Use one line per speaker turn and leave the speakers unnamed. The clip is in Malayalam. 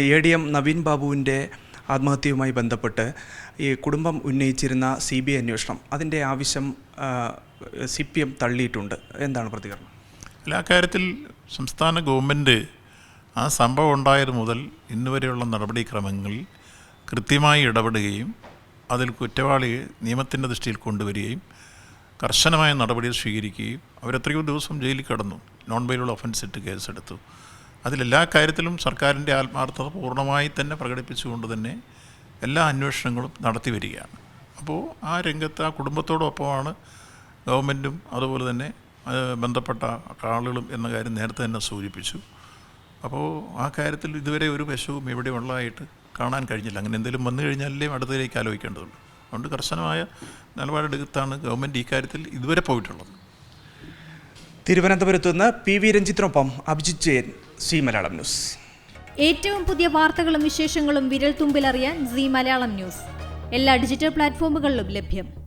എ ഡി എം നവീൻ ബാബുവിന്റെ ആത്മഹത്യയുമായി ബന്ധപ്പെട്ട് ഈ കുടുംബം ഉന്നയിച്ചിരുന്ന സി ബി ഐ അന്വേഷണം. അതിന്റെ ആവശ്യം സി പി എം തള്ളിയിട്ടുണ്ട്. എന്താണ് പ്രതികരണം?
എല്ലാ കാര്യത്തിൽ സംസ്ഥാന ഗവൺമെന്റ് ആ സംഭവം ഉണ്ടായത് മുതൽ ഇന്നുവരെയുള്ള നടപടിക്രമങ്ങളിൽ കൃത്യമായി ഇടപെടുകയും അതിൽ കുറ്റവാളിയെ നിയമത്തിന്റെ ദൃഷ്ടിയിൽ കൊണ്ടുവരികയും കർശനമായ നടപടികൾ സ്വീകരിക്കുകയും അവരെത്രയോ ദിവസം ജയിലിൽ കടന്നു. നോൺ ബൈലുള്ള ഒഫൻസ് ഇട്ട് കേസെടുത്തു. അതിലെല്ലാ കാര്യത്തിലും സർക്കാരിന്റെ ആത്മാർത്ഥത പൂർണമായി തന്നെ പ്രകടിപ്പിച്ചുകൊണ്ട് തന്നെ എല്ലാ അന്വേഷണങ്ങളും നടത്തി വരികയാണ്. അപ്പോൾ ആ രംഗത്ത് ആ കുടുംബത്തോടൊപ്പമാണ് ഗവൺമെന്റും അതുപോലെ തന്നെ ബന്ധപ്പെട്ട ആളുകളും എന്ന കാര്യം നേരത്തെ തന്നെ സൂചിപ്പിച്ചു. അപ്പോൾ ആ കാര്യത്തിൽ ഇതുവരെ ഒരു വശവും ഇവിടെ ഉള്ളതായിട്ട് കാണാൻ കഴിഞ്ഞില്ല. അങ്ങനെ എന്തെങ്കിലും വന്നു കഴിഞ്ഞാലേ അടുത്തതിലേക്ക് ആലോചിക്കേണ്ടതുള്ളൂ. അതുകൊണ്ട് കർശനമായ നിലപാടെടുത്താണ് ഗവൺമെന്റ് ഈ കാര്യത്തിൽ ഇതുവരെ പോയിട്ടുള്ളത്.
തിരുവനന്തപുരത്ത് നിന്ന് പി വി രഞ്ജിത്തിനൊപ്പം അഭിജിത് ജയൻ സി മലയാളം ന്യൂസ്.
ഏറ്റവും പുതിയ വാർത്തകളും വിശേഷങ്ങളും വിരൽ തുമ്പിലറിയാൻ സി മലയാളം ന്യൂസ്. എല്ലാ ഡിജിറ്റൽ പ്ലാറ്റ്ഫോമുകളിലും ലഭ്യം.